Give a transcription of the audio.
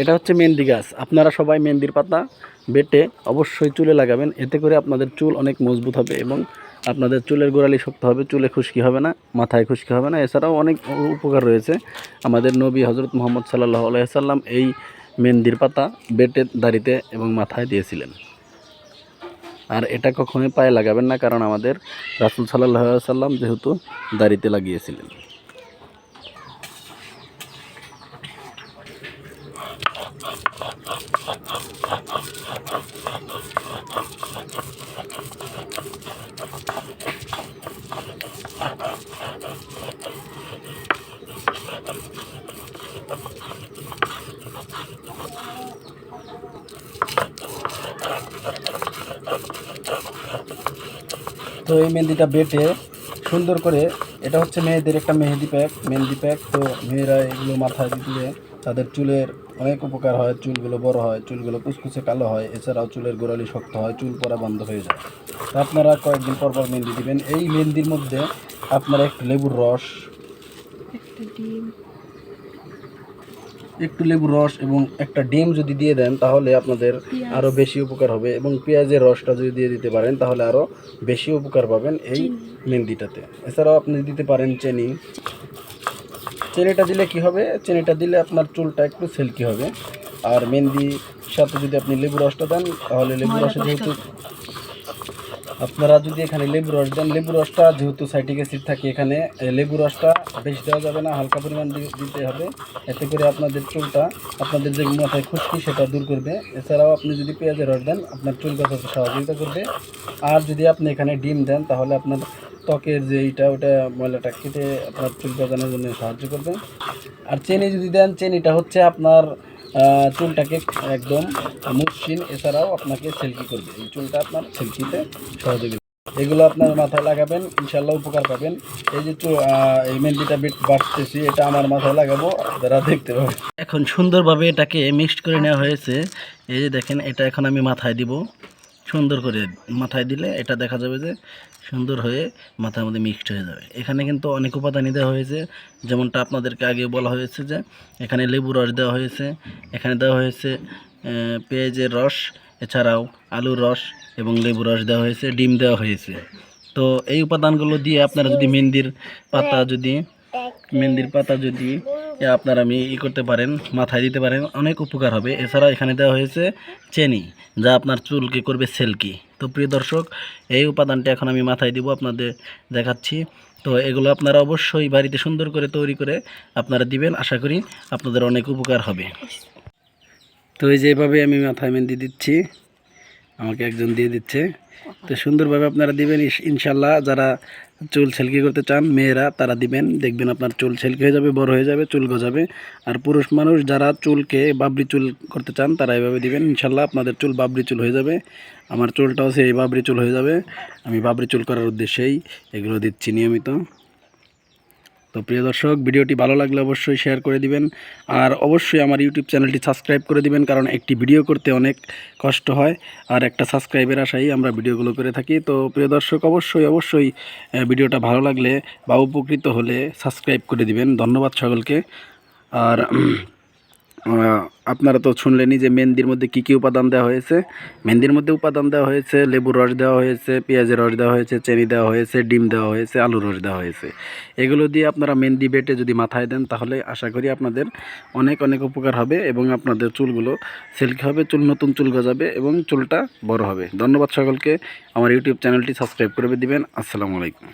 এটা হচ্ছে মেহেন্দি গাছ। আপনারা সবাই মেহেন্দির পাতা বেটে অবশ্যই চুলে লাগাবেন। এতে করে আপনাদের চুল অনেক মজবুত হবে এবং আপনাদের চুলের গোড়ালি শক্ত হবে, চুলে খুশকি হবে না, মাথায় খুশকি হবে না। এছাড়াও অনেক উপকার রয়েছে। আমাদের নবী হজরত মোহাম্মদ সাল্লাহ আলাইসাল্লাম এই মেহেন্দির পাতা বেটে দাড়িতে এবং মাথায় দিয়েছিলেন। আর এটা কখনোই পায়ে লাগাবেন না, কারণ আমাদের রাসুল সাল্লাহ সাল্লাম যেহেতু দাড়িতে লাগিয়েছিলেন। তো এই মেহেন্দিটা বেটে সুন্দর করে, এটা হচ্ছে মেয়েদের একটা মেহেদি প্যাক, মেহেন্দি প্যাক। তো মেয়েরা এগুলো মাথায় দিলে তাদের চুলের অনেক উপকার হয় চুলগুলো বড় হয় চুলগুলো কুচকুচে কালো হয় এছাড়াও চুলের গোড়ালি শক্ত হয় চুল পড়া বন্ধ হয়ে যায়। তো আপনারা কয়েকদিন পর পর মেহেন্দি দিবেন। এই মেহেন্দির মধ্যে আপনারা একটু লেবুর রস একটু লেবুর রস এবং একটা ডিম যদি দিয়ে দেন তাহলে আপনাদের আরও বেশি উপকার হবে এবং পেঁয়াজের রসটা যদি দিয়ে দিতে পারেন তাহলে আরও বেশি উপকার পাবেন এই মেহেন্দিটাতে। এছাড়াও আপনি দিতে পারেন চেনি। চেনিটা দিলে কি হবে? চেনিটা দিলে আপনার চুলটা একটু সিল্কি হবে। আর মেহেন্দির সাথে যদি আপনি লেবু রসটা দেন তাহলে লেবু রসে যেহেতু আপনারা যদি এখানে লেবু রস দেন, লেবু রসটা যেহেতু সাইটিক অ্যাসিড থাকে এখানে লেবু রসটা বেশি দেওয়া যাবে না, হালকা পরিমাণ দিতে হবে। এতে করে আপনাদের চুলটা, আপনাদের যে মাথায় খুশকি সেটা দূর করবে। এছাড়াও আপনি যদি পেঁয়াজের রস দেন, আপনার চুল গজাতে সহযোগিতা করবে। আর যদি আপনি এখানে ডিম দেন, তাহলে আপনার ত্বকের যে এইটা ওটা ময়লাটা কেটে আপনার চুল গজানোর জন্য সাহায্য করবে। আর চেনি যদি দেন, চেনিটা হচ্ছে আপনার চুলটাকে একদম মসৃণ এছাড়াও আপনাকে সেলকি করবে। এই চুলটা আপনার সেলকিতে সহযোগী এগুলো আপনার মাথায় লাগাবেন, ইনশাল্লাহ উপকার পাবেন। এই যে এই মেহেন্দিটা বেট বাড়তেছি, এটা আমার মাথায় লাগাবো, আপনারা দেখতে পাবেন। এখন সুন্দরভাবে এটাকে মিক্সড করে নেওয়া হয়েছে। এই যে দেখেন, এটা এখন আমি মাথায় দিব। সুন্দর করে মাথায় দিলে এটা দেখা যাবে যে সুন্দর হয়ে মাথার মধ্যে মিক্সড হয়ে যাবে। এখানে কিন্তু অনেক উপাদানই দেওয়া হয়েছে। যেমনটা আপনাদেরকে আগে বলা হয়েছে যে এখানে লেবু রস দেওয়া হয়েছে এখানে দেওয়া হয়েছে পেঁয়াজের রস এছাড়াও আলুর রস এবং লেবু রস দেওয়া হয়েছে ডিম দেওয়া হয়েছে। তো এই উপাদানগুলো দিয়ে আপনারা যদি মেহেন্দির পাতা যদি মেহেন্দির পাতা যদি আপনারা আমি ই করতে পারেন, মাথায় দিতে পারেন, অনেক উপকার হবে। এছাড়া এখানে দেওয়া হয়েছে চেনি, যা আপনার চুলকে করবে সেলকি। তো প্রিয় দর্শক, এই উপাদানটি এখন আমি মাথায় দিব, আপনাদের দেখাচ্ছি। তো এগুলো আপনারা অবশ্যই বাড়িতে সুন্দর করে তৈরি করে আপনারা দিবেন, আশা করি আপনাদের অনেক উপকার হবে। তো এই যেভাবে আমি মাথায় মেহেন্দি দিচ্ছি। আমাকে একজন দিয়ে দিচ্ছে। তো সুন্দরভাবে আপনারা দিবেন। ইনশাল্লাহ যারা চুল সেলকি করতে চান, মেয়েরা, তারা দিবেন। দেখবেন আপনার চুল সেলকি হয়ে যাবে, বড় হয়ে যাবে, চুল গজাবে। আর পুরুষ মানুষ যারা চুলকে বাবরি চুল করতে চান, তারা এভাবে দিবেন। ইনশাল্লাহ আপনাদের চুল বাবরি চুল হয়ে যাবে। আমার চুলটাও সেই বাবরি চুল হয়ে যাবে। আমি বাবরি চুল করার উদ্দেশ্যেই এগুলো দিচ্ছি নিয়মিত। তো প্রিয় দর্শক, ভিডিওটি ভালো লাগলে অবশ্যই শেয়ার করে দিবেন আর অবশ্যই আমার ইউটিউব চ্যানেলটি সাবস্ক্রাইব করে দিবেন কারণ একটি ভিডিও করতে অনেক কষ্ট হয় আর একটা সাবস্ক্রাইবের আশাই আমরা ভিডিওগুলো করে থাকি। তো প্রিয় দর্শক, অবশ্যই অবশ্যই ভিডিওটা ভালো লাগলে বা উপকৃত হলে সাবস্ক্রাইব করে দিবেন। ধন্যবাদ সকলকে। আর আপনারা তো শুনলেনই যে মেহেন্দির মধ্যে কী কী উপাদান দেওয়া হয়েছে। মেহেন্দির মধ্যে উপাদান দেওয়া হয়েছে, লেবুর রস দেওয়া হয়েছে, পেঁয়াজের রস দেওয়া হয়েছে, চেনি দেওয়া হয়েছে, ডিম দেওয়া হয়েছে, আলুর রস দেওয়া হয়েছে। এগুলো দিয়ে আপনারা মেহেন্দি বেটে যদি মাথায় দেন, তাহলে আশা করি আপনাদের অনেক অনেক উপকার হবে এবং আপনাদের চুলগুলো সিল্কি হবে, চুল নতুন চুল গজাবে এবং চুলটা বড় হবে। ধন্যবাদ সকলকে। আমার ইউটিউব চ্যানেলটি সাবস্ক্রাইব করে দিবেন। আসসালামু আলাইকুম।